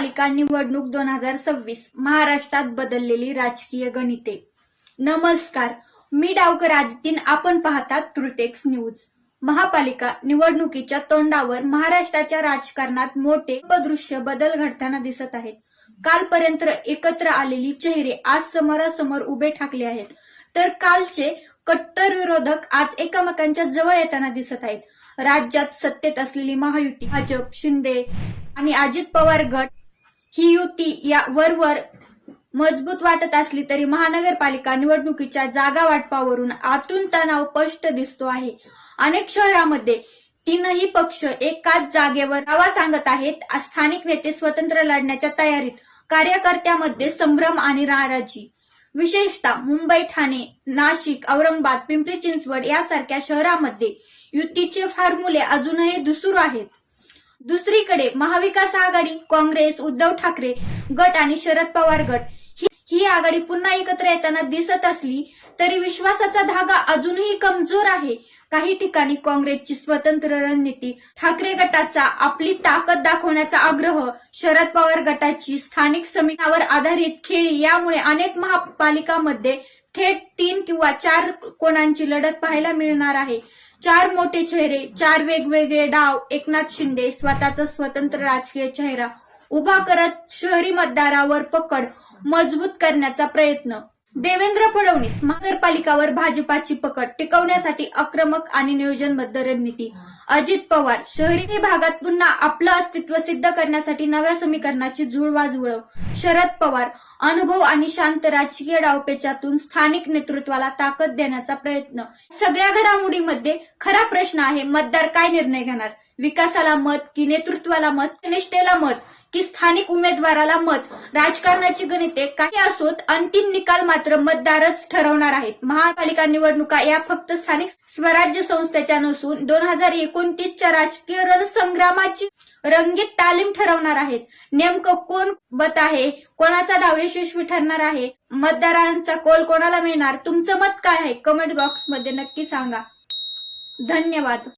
महापालिका निवडणूक दोन हजार सव्वीस महाराष्ट्रात बदललेली राजकीय गणिते. नमस्कार. मी डावकर आदितीन. आपण पाहतात त्रुटेक्स न्यूज महापालिका निवडणुकीच्या तोंडावर महाराष्ट्राच्या राजकारणात मोठे दृश्य बदल घडताना दिसत आहेत. कालपर्यंत एकत्र आलेली चेहरे आज समोरासमोर उभे ठाकले आहेत. तर कालचे कट्टर विरोधक आज एकमेकांच्या जवळ येताना दिसत आहेत. राज्यात सत्तेत असलेली महायुती भाजप शिंदे आणि अजित पवार गट ही युती या वरवर मजबूत वाटत असली तरी महानगरपालिका निवडणुकीच्या जागा वाटपावरून आतून तणाव स्पष्ट दिसतो आहे. अनेक शहरामध्ये तीनही पक्ष एकाच जागेवर दावा सांगत आहेत. स्थानिक नेते स्वतंत्र लढण्याच्या तयारीत कार्यकर्त्यामध्ये संभ्रम आणि नाराजी. विशेषतः मुंबई ठाणे नाशिक औरंगाबाद पिंपरी चिंचवड यासारख्या शहरामध्ये युतीचे फॉर्म्युले अजूनही दुसूर आहेत. दुसरीकडे महाविकास आघाडी काँग्रेस उद्धव ठाकरे गट आणि शरद पवार गट. ही- ही आघाडी पुन्हा एकत्र येताना दिसत असली तरी विश्वासाचा धागा अजूनही कमजोर आहे. काही ठिकाणी काँग्रेसची स्वतंत्र रणनीती ठाकरे गटाचा आपली ताकद दाखवण्याचा आग्रह शरद पवार गटाची स्थानिक समितीवर आधारित खेळी यामुळे अनेक महापालिकांमध्ये थेट तीन किंवा चार कोणांची लढत पाहायला मिळणार आहे. चार मोठे चेहरे चार वेगवेगळे डाव एकनाथ शिंदे स्वतःचा स्वतंत्र राजकीय चेहरा उभा करत शहरी मतदारावर पकड मजबूत करण्याचा प्रयत्न. देवेंद्र फडणवीस महानगरपालिकावर भाजपाची पकड टिकवण्यासाठी आक्रमक आणि नियोजनबद्ध रणनीती. अजित पवार शहरी भागात पुन्हा आपलं अस्तित्व सिद्ध करण्यासाठी नव्या समीकरणाची जुळवा जुळव शरद पवार अनुभव आणि शांत राजकीय डावपेचातून स्थानिक नेतृत्वाला ताकद देण्याचा प्रयत्न. सगळ्या घडामोडीमध्ये खरा प्रश्न आहे मतदार काय निर्णय घेणार? विकासाला मत की नेतृत्वाला मत निष्ठेला मत की स्थानिक उमेदवाराला मत. राजकारणाची गणिते काही असोत अंतिम निकाल मात्र मतदारच ठरवणार आहेत. महापालिका निवडणुका या फक्त स्थानिक स्वराज्य संस्थेच्या नसून दोन हजार एकोणतीसच्या राजकीय रणसंग्रामाची रंगीत तालीम ठरवणार आहेत. नेमकं कोण बत आहे? कोणाचा डाव यशस्वी ठरणार आहे? मतदारांचा कोल कोणाला मिळणार? तुमचं मत काय आहे? कमेंट बॉक्समध्ये नक्की सांगा. धन्यवाद.